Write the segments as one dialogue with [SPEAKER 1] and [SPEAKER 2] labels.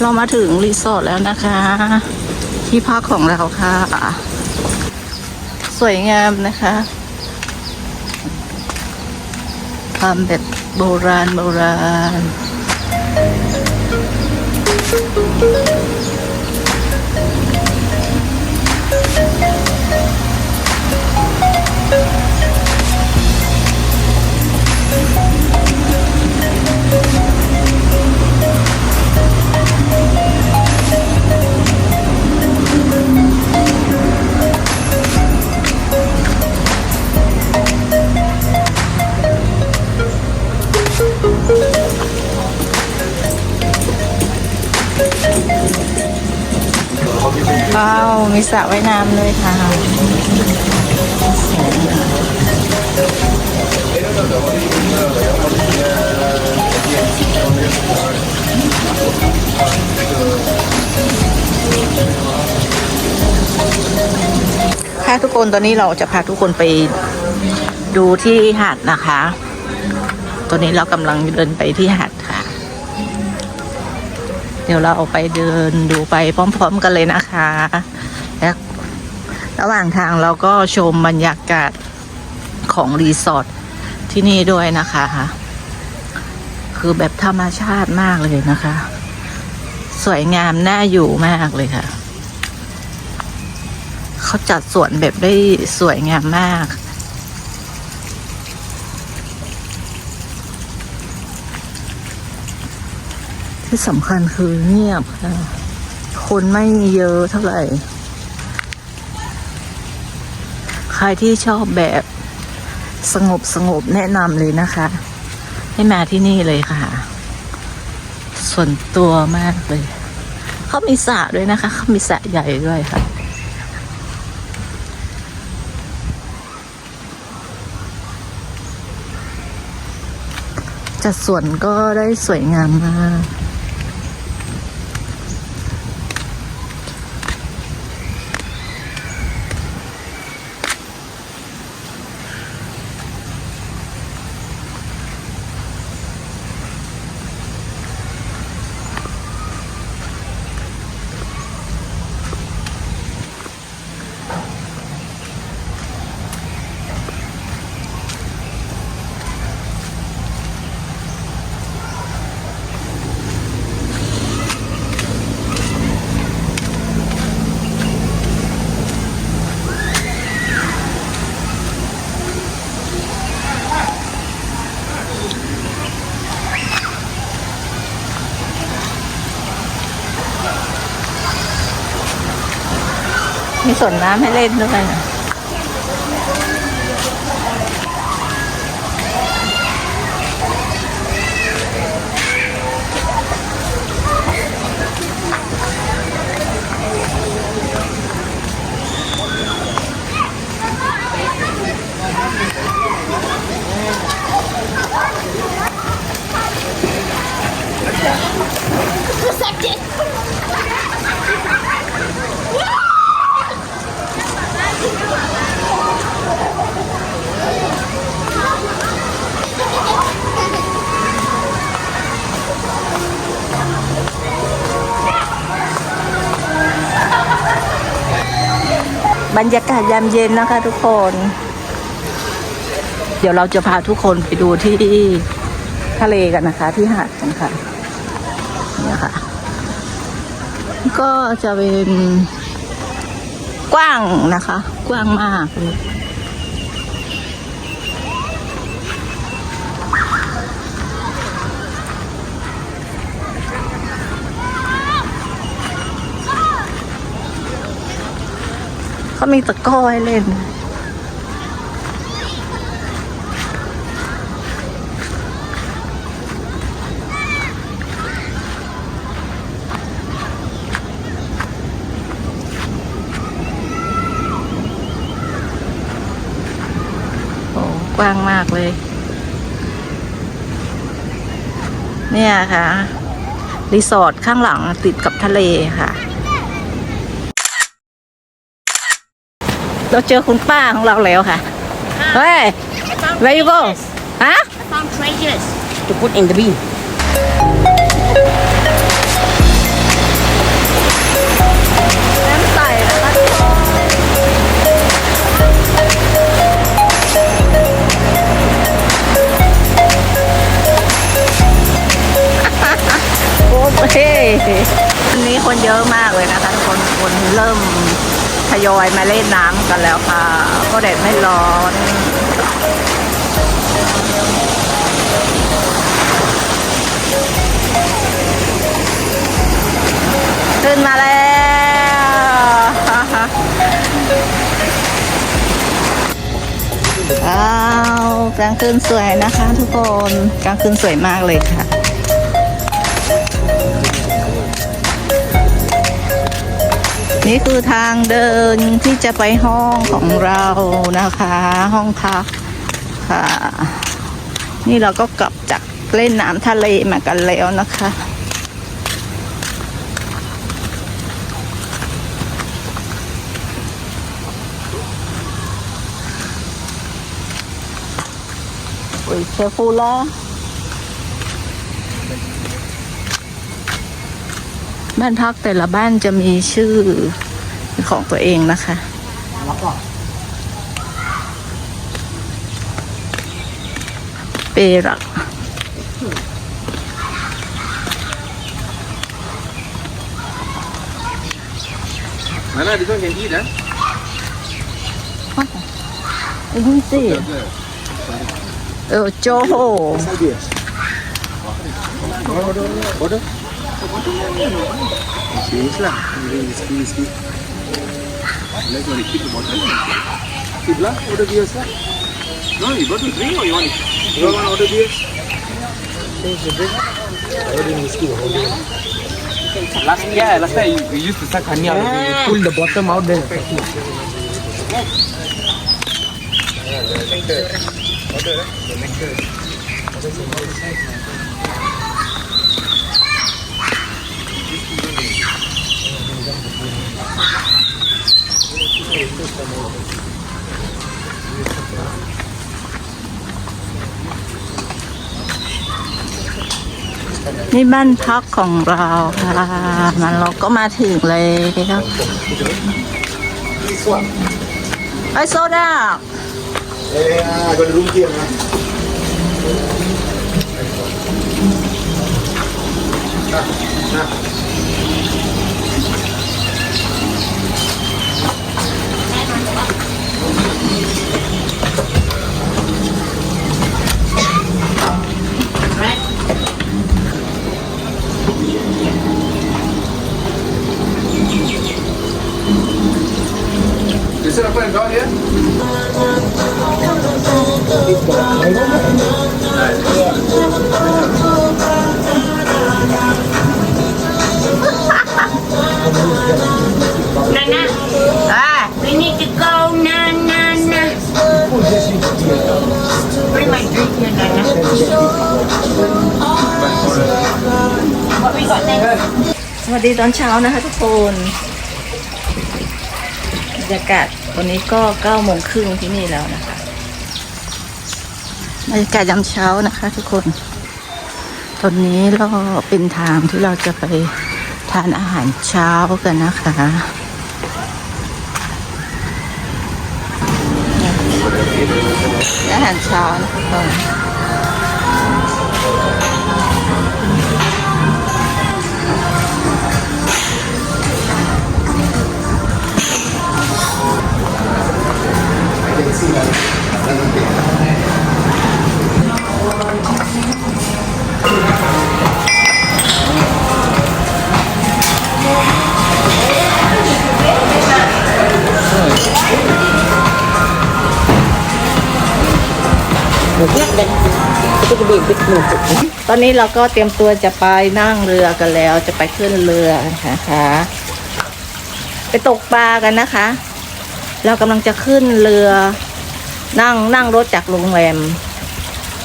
[SPEAKER 1] เรามาถึงรีสอร์ทแล้วนะคะ ที่พักของเราค่ะ สวยงามนะคะความแบบโบราณโบราณ ว้าวมีสระว่ายน้ำเลยค่ะค่ะทุกคนตอนนี้เราจะพาทุกคนไปดูที่หาดนะคะ ตอนนี้เรากำลังเดินไปที่หาด เดี๋ยวเราเอาไปเดินดูไปพร้อม ๆ กันเลยนะคะและระหว่างทางเราก็ชมบรรยากาศของรีสอร์ทที่นี่ด้วยนะคะ คือแบบธรรมชาติมากเลยนะคะ สวยงามน่าอยู่มากเลยค่ะ เขาจัดสวนแบบได้สวยงามมาก ที่สำคัญคือเงียบค่ะคนไม่เยอะเท่าไหร่ ใครที่ชอบแบบสงบสงบแนะนำเลยนะคะ ให้มาที่นี่เลยค่ะ ส่วนตัวมากเลย เขามีสระด้วยนะคะเขามีสระใหญ่ด้วยค่ะจัดสวนก็ได้สวยงามมาก มีสวนน้ำให้เล่นด้วยนะ บรรยากาศยามเย็นนะคะทุกคน เดี๋ยวเราจะพาทุกคนไปดูที่ทะเลกันนะคะ ที่หาดกันค่ะเนี่ยค่ะ ก็จะเป็นกว้างนะคะ กว้างมากเลย เขามีตะก้อให้เล่น โอ้กว้างมากเลย เนี่ยค่ะ รีสอร์ทข้างหลังติดกับทะเลค่ะ เราเจอคุณป้าของเราแล้วค่ะ เฮ้ย where you go ฮะ
[SPEAKER 2] I found treasures to put in the bin.
[SPEAKER 1] แดดไม่ร้อนขึ้นมาแล้วอ้าวกลางคืนสวยนะคะทุกคน กลางคืนสวยมากเลยค่ะ นี่คือทางเดินที่จะไปห้องของเรานะคะ ห้องพักค่ะ นี่เราก็กลับจากเล่นน้ำทะเลมากันแล้วนะคะโอ้ยเชฟฟูล่ะ บ้านพักแต่ละบ้านจะมีชื่อของตัวเองนะคะเปรัก
[SPEAKER 2] Nana, this one can eat, huh?
[SPEAKER 1] ไอ้นี่สิเออโจโฮ
[SPEAKER 2] Change lah. Whiskey, whiskey. Let's want to keep the bottle. Keep lah, order beers lah. No, you got to drink or you want it? You want to order beers? Change the drink. Ordering whiskey, holding.
[SPEAKER 3] Last yeah, last time you, you used to suck honey out of it. You pull the bottom out there..
[SPEAKER 1] นี่บ้านพักของเราค่ะมันเราก็มาถึงเลยครับไอโซดา
[SPEAKER 2] Yeah, I got a room here, man. Ah, ah. Is it
[SPEAKER 1] สวัสดีตอนเช้านะคะทุกคนบรรยากาศวันนี้ก็เก้าโมงครึ่งที่นี่แล้วนะคะบรรยากาศยามเช้านะคะ ทุกคน ตอนนี้เราเป็นทางที่เราจะไปทานอาหารเช้ากันนะคะอาหารเช้านะคะ ทุกคนตอนนี้เราก็เตรียมตัวจะไปนั่งเรือกันแล้ว จะไปขึ้นเรือนะคะไปตกปลากันนะคะ เรากำลังจะขึ้นเรือ นั่งนั่งรถจากโรงแรม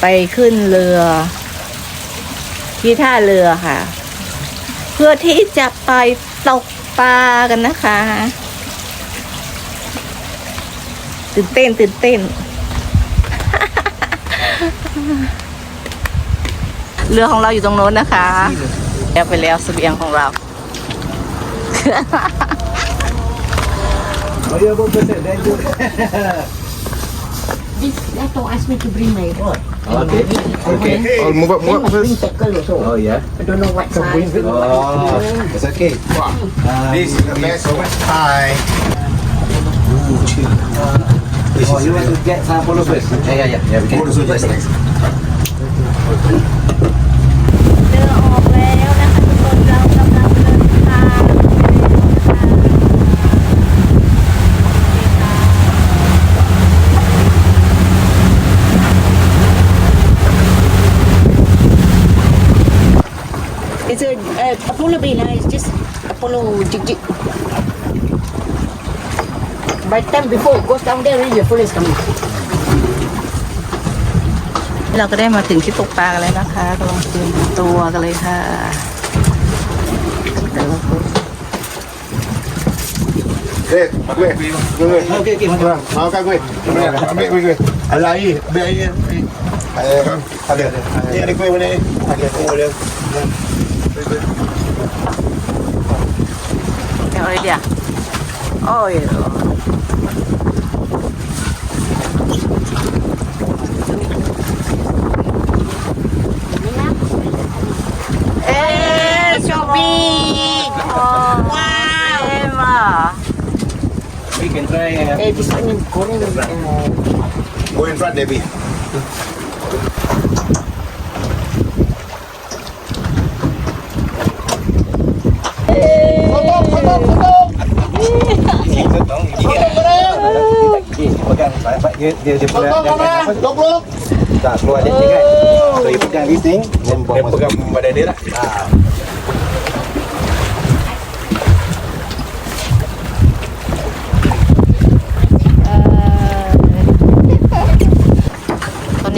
[SPEAKER 1] ไปขึ้นเรือ ที่ท่าเรือค่ะ เพื่อที่จะไปตกปลากันนะคะ ตื่นเต้นตื่นเต้น เรือของเราอยู่ตรงโน้นนะคะแล้วไปแล้วเสบียงของเรา
[SPEAKER 2] Oh, yeah, about percent. Then good.
[SPEAKER 4] this Dato asked me to bring my rod.
[SPEAKER 3] Okay. Okay.
[SPEAKER 2] Oh, move up, move
[SPEAKER 4] Then
[SPEAKER 2] up
[SPEAKER 4] must bring
[SPEAKER 2] first.
[SPEAKER 4] tackle also.
[SPEAKER 3] Oh yeah.
[SPEAKER 4] I don't know what size.
[SPEAKER 3] Oh, it's okay.
[SPEAKER 2] This is the best one. Hi.
[SPEAKER 3] Oh, you want to get some polo first? Yeah, yeah, yeah. Yeah, we can.
[SPEAKER 2] What is it? Next, next.
[SPEAKER 1] เรือออกแล้วนะคะทุกคนเรากำลังเดินทางไปนะคะ
[SPEAKER 4] It's a uh, Apollo Bay lah. It's just Apollo jig jig. By the time before it goes down there, the Apollo is coming.
[SPEAKER 1] เราก็ได้มาถึงที่ตกปลากันแล้วนะคะกำลังเตรียมตัวกันเลยค่ะแต่ละคน
[SPEAKER 2] เด็ก
[SPEAKER 3] เว้ย
[SPEAKER 2] เว้ยโอเคกินมาเอากันเว้ยเว้ย
[SPEAKER 1] เว้ยอะไรเบย์เอ้ยอะไรเนี่ยอะไรเว้ยวันนี้อะไรเว้ยเลยเอา
[SPEAKER 3] เล
[SPEAKER 1] ยเดี๋ยวโอ้ย
[SPEAKER 3] can try. Uh,
[SPEAKER 4] Eh, this one is going. Uh,
[SPEAKER 2] Go in front, Debbie.
[SPEAKER 3] okay, pegang. Dia dia dia pegang. dia-
[SPEAKER 2] Lok, lok.
[SPEAKER 3] Tak keluar dia ni kan. So you pegang this thing, then
[SPEAKER 2] Dia pegang badan dia lah.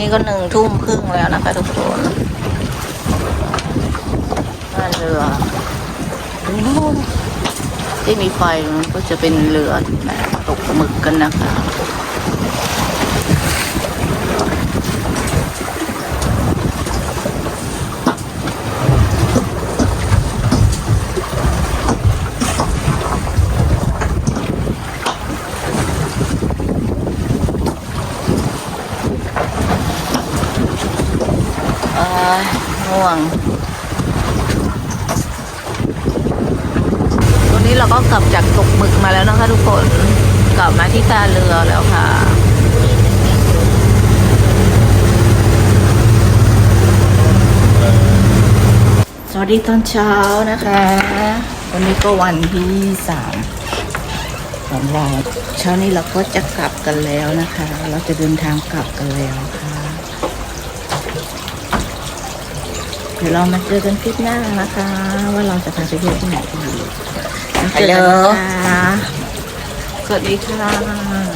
[SPEAKER 1] นี้ก็หนึ่งทุ่มครึ่งแล้วนะคะทุกคนบ้านเรือที่มีไฟมันก็จะเป็นเรือตกหมึกกันนะคะ วง ตอนนี้เราก็กลับจากตกหมึกมาแล้วนะคะทุกคน กลับมาที่ท่าเรือแล้วค่ะสวัสดีตอนเช้านะคะ วันนี้ก็วันที่สามของเราเช้านี้เราก็จะกลับกันแล้วนะคะ เราจะเดินทางกลับกันแล้วค่ะ เดี๋ยวเรามาเจอกันคลิปหน้านะคะ ว่าเราจะพาไปเที่ยวที่ไหนกันดีแล้วเจอกันนะคะสวัสดีค่ะ